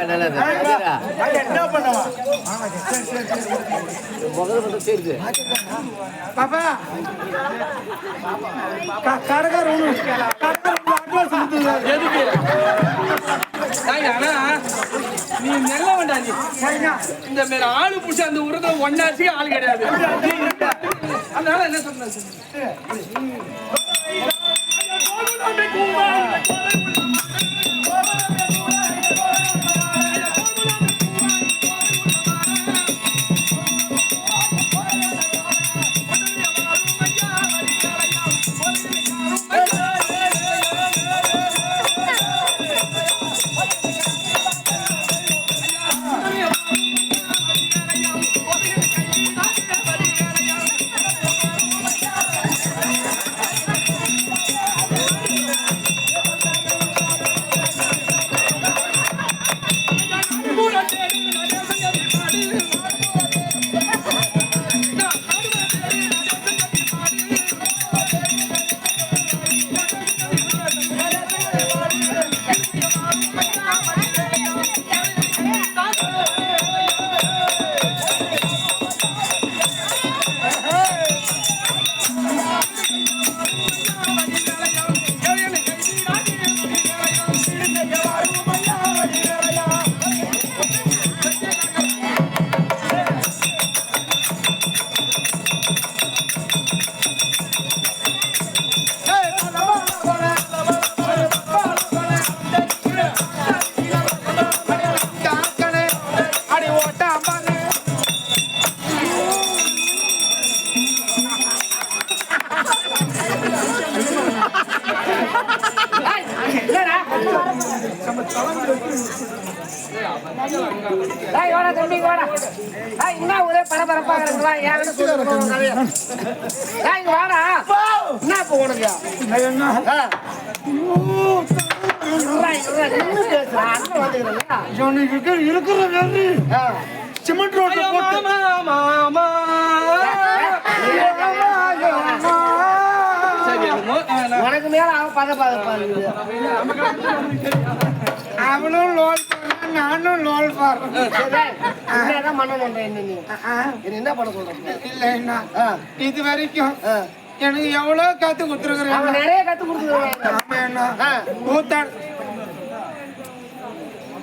என்ன பாப்பா. க- கொடுத்துருக்காரு. எதுக்கு ஆனா நீ நல்ல வேண்டா நீ. இந்த மாதிரி ஆளு புடிச்சு அந்த உரத்தை ஒன்னாச்சு ஆள் கிடையாது அதனால என்ன சொன்ன டேய், வாடா தம்பி, வாடா. டேய், என்ன ஒரே பரபரப்பா இருக்குடா. டேய், இங்க வாடா. என்ன இப்போ உனக்கு? இவனுக்கு இருக்கிற-. ஆ. சிமெண்ட் ரோட்ல போட்டு மாமா மாமா உனக்கு மேல அவன் பதப்பதப்பா இருக்குது. அவனும் போடுறான், நானும் லோல் டேய், என்னதான் பண்ணணும்ன்ற என்ன நீ? என்ன என்ன பண்ண சொல்ற? இல்லைன்னா இது வரைக்கும். எனக்கு எவ்வளவு கத்து கொடுத்துருக்குறேன் நிறைய கத்து கொடுத்துருக்காங்க. ஆமா என்ன. கூத்தாட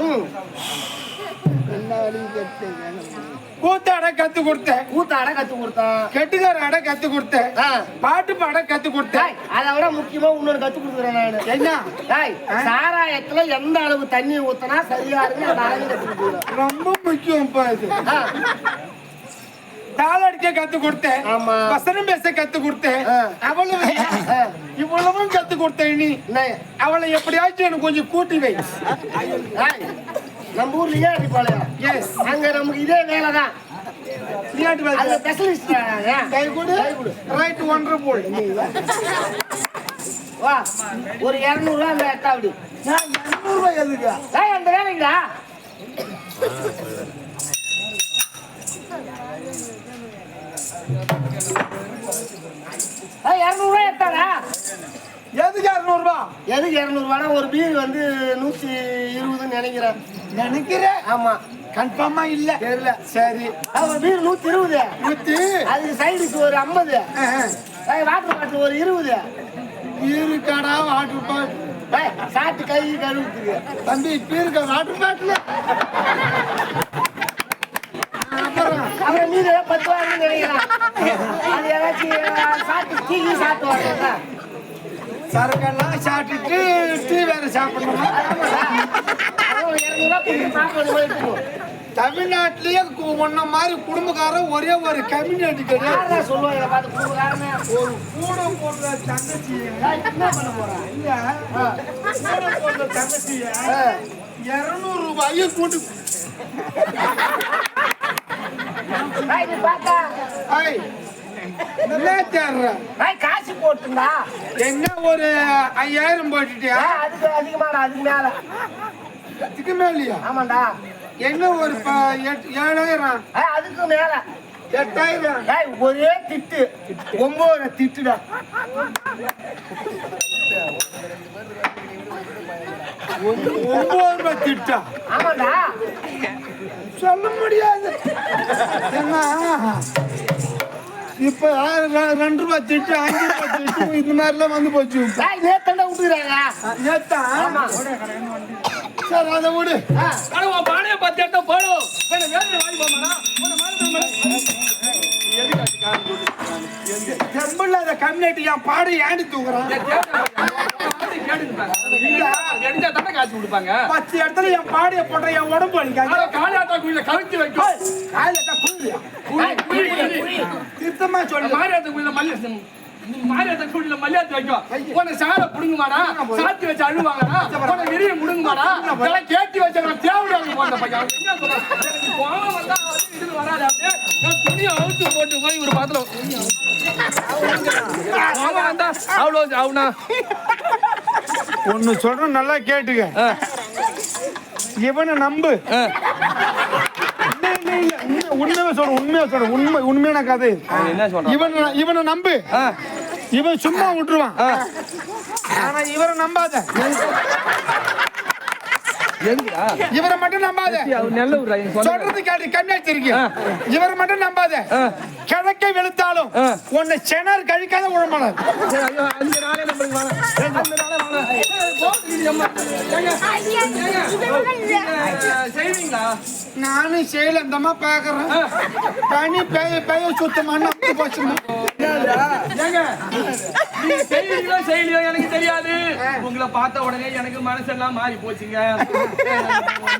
ம். கூத்தாட கத்து கொடுத்தேன். கூத்தாட கத்து கொடுத்தான் கெட்டுக்கார அடை கத்து கொடுத்தேன். பாட்டு பாட கத்து கொடுத்தேன். அதை விட முக்கியமா இன்னொரு கத்து கொடுக்குறேன் நானு. என்ன? டேய், சாராயத்துல எந்த அளவு தண்ணி ஊத்தினா சரியா இருக்கு அந்த அளவு கத்து கொடுக்குறேன் ரொம்ப முக்கியம்ப்பா இது. தாள அடிக்க கத்து கொடுத்தேன். ஆமா. வசனம் பேச கத்து கொடுத்தேன். அவ்வளவு ஆ. இவ்வளவும் கத்து கொடுத்தேன் நீ அவளை எப்படியாச்சும் எனக்கு கொஞ்சம் கூட்டி வை. நம்ம ஊர்லயே அடிப்பாளையம் எஸ் அங்க நமக்கு இதே வேலை தான். ஸ்பெஷலிஸ்ட் கை கொடு. ரைட் ஒன்றரை போல் வா. ஒரு இருநூறு ரூபா அந்த எட்டா அப்படி? இருநூறு ரூபாய் எதுக்கு? டேய், அந்த வேலைங்களா? இருநூறு ரூபாய் எட்டாடா எதுக்கு இருநூறு ரூபாய் எதுக்கு இரநூறுவானா ஒரு பீர் வந்து நூற்றி இருபதுன்னு நினைக்கிறேன். நினைக்கிறேன்? ஆமா. கன்ஃபார்மா இல்ல. தெரியல. சரி. ஒரு பீர் நூற்றி இருபது. நூத்தி? அதுக்கு சைடுக்கு ஒரு ஐம்பது. வாட்டர் பாட்டில் ஒரு இருபது. இருக்கடா வாட்டர் பாட்டில் சாப்பிட்டு கை கழுவுத்துக்கு தம்பி இப்ப இருக்க வாட்டர் பாட்டில் அப்புறம்? மீது பத்து ரூபாய்ன்னு நினைக்கிறேன். அது ஏதாச்சும் சாப்பிட்டு டீ சாப்பிட்டு வரீங்களா சரக்கெல்லாம் சாப்பிட்டுட்டு டீ வேற சாப்பிடணுமா? தமிழ்நாட்டிலேயே ஒன்ன மாதிரி குடும்பக்காரன் ஒரே ஒரு கம்யூனிட்டி கிடையாது ஒரு கூட போடுற தங்கச்சி என்ன பண்ண போறேன் இல்ல. கூட போடுற தங்கச்சிய இருநூறு ரூபாயை கூட்டு ஐய் என்ன தேடுற காசு போட்டுண்டா என்ன ஒரு ஐயாயிரம் போட்டுட்டியா? டேய், அதுக்கு அதிகமாடா அதுக்கு மேல. அதுக்கு மேலையா? ஆமாண்டா. என்ன ஒரு ஏழாயிரம்? அதுக்கு மேல. எட்டாயிரம்? டேய், ஒரே திட்டு. ஒன்பது திட்டுடா. ஒன்பது திட்டா? ஆமாண்டா. சொல்ல முடியாது. இப்ப ரெண்டு ரூபாய் திட்டு அஞ்சு ரூபாய் திட்டு இந்த மாதிரிலாம் வந்து போச்சு டேய், நேத்தாண்டா விட்டுக்கிறாங்க சரி அதை விடு உன் பானையை பத்து எடுத்தா போடும் வேற வாங்கி போமாடா மாதிரி கம்யூனிட்டி என் பாடு ஏண்டி தூக்குறான் எடுத்தா தானே காசு கொடுப்பாங்க பத்து இடத்துல என் பாடிய போட்ட என் உடம்பு அடிக்காது ஆனா காளியாத்தா குயில கவிச்சு வைக்கும். குழி, குழி. திருத்தமா சொல்லு. மாரியாத்த குயில மல்லி மாரியாத்த குயில மல்லியாத்து வைக்கும். உன்னை சாலை புடுங்குமாடா? சாத்தி வச்சு அழுவாங்கடா? உன்னை எரிய முடுங்குமாடா? இதெல்லாம் கேட்டி வச்ச தேவையான போன பையன். கோவம் வந்தா இதுல வராது. அப்படியே நான் துணியை அவுத்து போட்டு போய் ஒரு பாத்திரம் கோவம் வந்தா அவ்வளோ அவனா? ஒன்னு சொல்றேன் நல்லா கேட்டுக்க. இவனை நம்பு. உண்மையா சொல்றேன் உண்மையா சொல்றேன். உண்மை உண்மையான கதை. இவனை இவனை நம்பு. இவன் சும்மா விட்டுருவான். ஆனா இவரை நம்பாத. இவரை மட்டும் நம்பாத. சொல்றது கேட்டு கண்ணாச்சு இருக்கு. இவரை மட்டும் நம்பாத. கிழக்கை வெளுத்தாலும் உன்னை செனார் கழிக்காத உழமானார் செய்வீங்களா? நானும் செய்யல இந்தமா பாக்குறேன். பனி பெய்ய பெய்ய சுத்தமான நீங்க செய்வீங்களோ செய்யலையோ எனக்கு தெரியாது. உங்களை பார்த்த உடனே எனக்கு மனசெல்லாம் மாறி போச்சுங்க.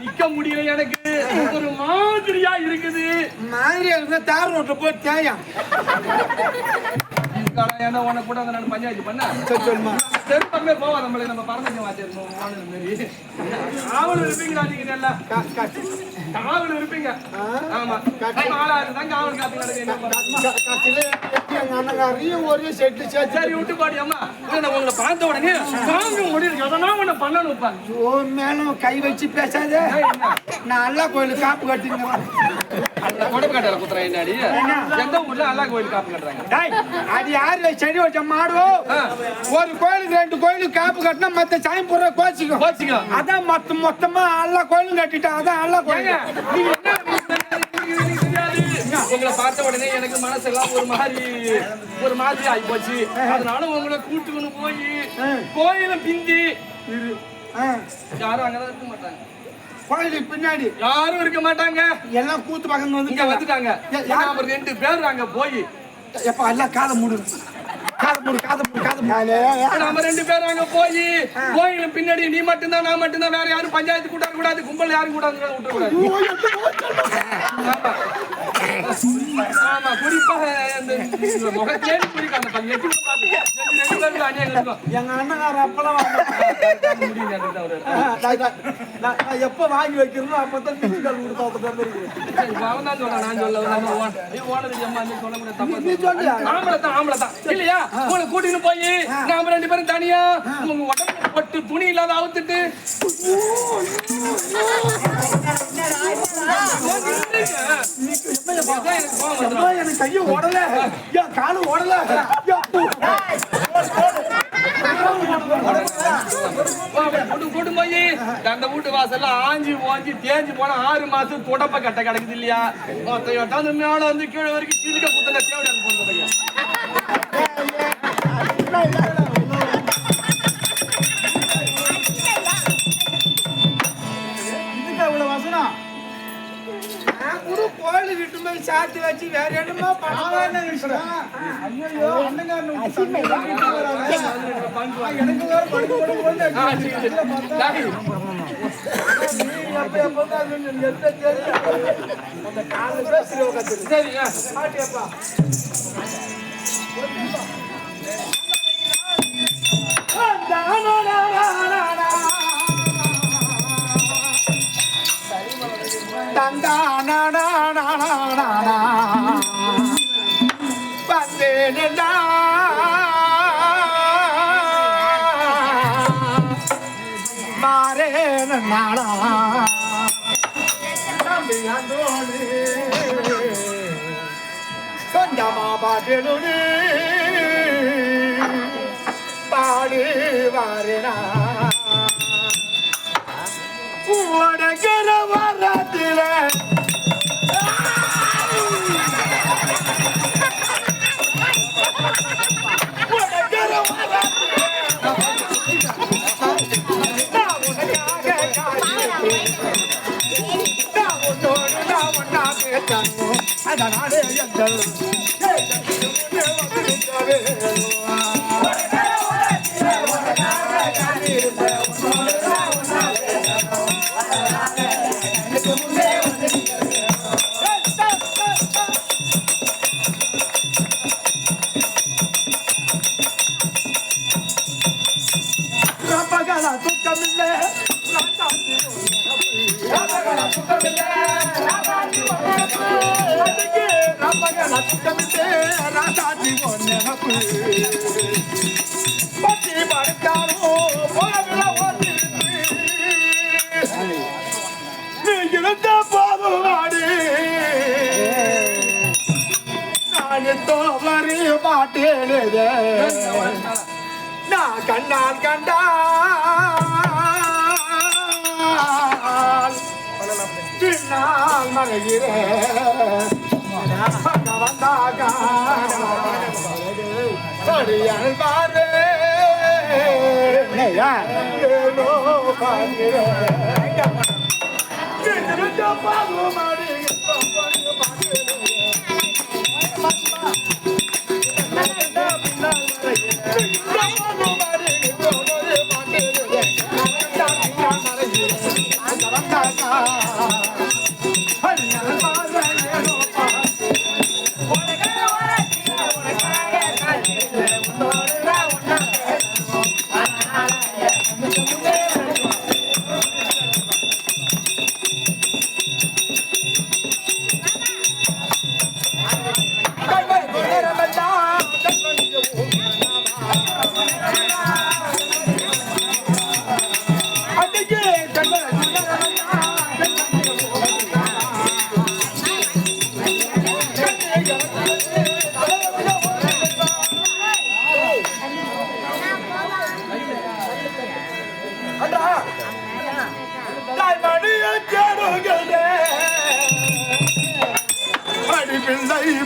நிக்க முடியல எனக்கு. ஒரு மாதிரியா இருக்குது. மாதிரி இருந்தா தார் ரோட்ல போய் தேயம் இதுக்கான ஏன்னா உன்னை கூட வந்து நான் பஞ்சாயத்து பண்ண? சொல்லுமா. தெருப்பமே போவா நம்மளுக்கு நம்ம பரமஞ்ச வாத்தியார் போனது மாரி காவல் இருப்பீங்களா நீங்க எல்லாம் காவல் இருப்பீங்க? ஆமா. ஆளாயிரம் தான் காவல் எங்க அண்ணங்காரையும் ஒரே செட்டு சரி விட்டு பாடி அம்மா. நான் உங்களை பார்த்த உடனே தாங்க முடியல எதனா ஒண்ணு பண்ணணும். ஓ மேலும் கை வச்சு பேசாத. நான் அல்லா கோயிலுக்கு காப்பு கட்டிங்க அந்த கொடப்பு கட்டையில குத்துறேன் என்னாடி எந்த ஊர்ல அல்லா கோயில் காப்பு கட்டுறாங்க அது யாரு? செடி வச்ச மாடு. ஒரு கோயிலுக்கு ரெண்டு கோயிலுக்கு காப்பு கட்டினா மத்த சாமி பூரா கோச்சிக்கும். கோச்சிக்கோ அதான் மொத்த மொத்தமா எல்லா கோயிலும் கட்டிட்டான் அதான் எனக்கு தெரியாது. உங்களை பார்த்த உடனே எனக்கு மனசெல்லாம் ஒரு மாதிரி ஒரு மாதிரி ஆகி போச்சு அதனால உங்களை கூட்டுக்கொண்டு போய் கோயில பிந்தி யாரும் அங்கதான் இருக்க மாட்டாங்க. கோயிலுக்கு பின்னாடி. யாரும் இருக்க மாட்டாங்க. எல்லாம் கூத்து பக்கம் இங்க வந்து வந்துட்டாங்க. நாம ரெண்டு பேர் அங்க போய். எப்ப எல்லாம் காதை மூடு. காதை மூடு காதை மூடு காதை மூடு. நம்ம ரெண்டு பேரும் அங்க போய் கோயில பின்னாடி நீ மட்டும்தான் நான் மட்டும்தான் வேற யாரும் பஞ்சாயத்து கூட்டாத கூடாது கும்பல் யாரும் கூடாது விட்டு கூடாது ஆமா குறிப்பாக அந்த குறிக்க எட்டி எங்க அண்ணங்கார அப்பெல்லாம் வாங்க. நான் எப்ப வைக்கிறனோ அப்பதான் கொடுத்தா அவன் தான் சொல்றான், நான் சொல்லல. நம்ம ஓன- ஐயோ, ஓனருக்கு அம்மா நீ சொல்லக்கூடாது, தப்பா நீ? ஆம்பளை தான், ஆம்பளை தான். இல்லையா? உங்களை கூட்டிட்டு போய் நாம ரெண்டு பேரும் தனியா உங்க போட்டு துணி இல்லாத அவுத்துட்டு அதான் எனக்கு கையை உடல என் காலு உடல கூட்டு போய் அந்த வீட்டு வாசல்ல ஆஞ்சி ஓஞ்சி தேஞ்சு போன ஆறு மாசம் தொடப்ப கட்ட கிடக்குது இல்லையா? மொத்த எட்டாவது மேல வந்து கீழே வரைக்கும் சிலிக்க குத்தன தேவையான போன போய் சாத்தி வச்சு வேற என்னமா பண்ணாம ஐயோ அண்ணங்காரன் எனக்கு வேற படுக்க படுக்க கொண்டு ஆ, சரி, நாடா தம்பி அந்தோடு பாடு வாரினா ஒன்றாக தங்கும். அதனாலே எங்கள் தோவரி மாட்டேனே நான் கண்ணால் கண்டால் பின்னால் மறைகிறேன் வந்தாக பாரு ஏனோ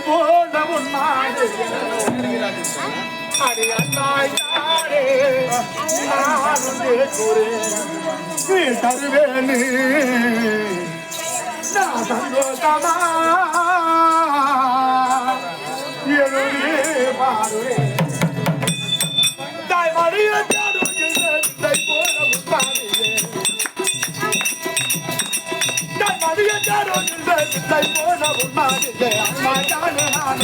போல உன்னாடு அடி அண்ணாயாரே நான் நீ தருவேனு. நான் சந்தோஷமா. எழுதி பாருவேன். மதிய பிள்ளை போல உன்னாடு அம்மா தானே நான்